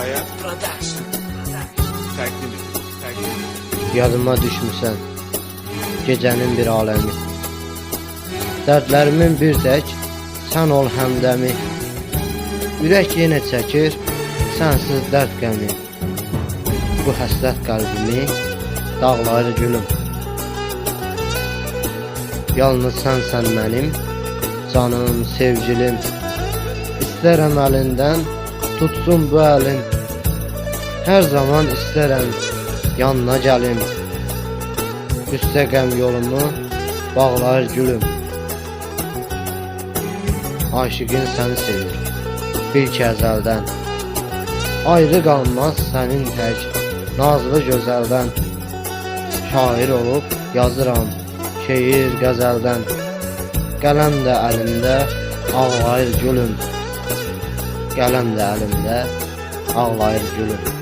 Təqdim edir. Təqdim edir. Yadıma düşmüsən gecənin bir aləmi Dərdlərimin bir tək sən ol həmdəmi Ürək yenə çəkir sənsiz dərd qəmi. Bu həsrət qəlbimi dağlar gülüm. Yalnız sənsən mənim canım, sevgilim. İstərəm əlindən tutsun bu əlin Hər zaman istərəm yanına gəlim. Üstə qəm yolumu bağlar gülüm. Aşıqın səni sevir bil ki Ayrı qalmaz sənin tək nazlı gözəldən. Şair olub yazıram şeir qəzəldən. Qələm də əlimdə ağlayır gülüm Qələm də əlimdə ağlayır gülüm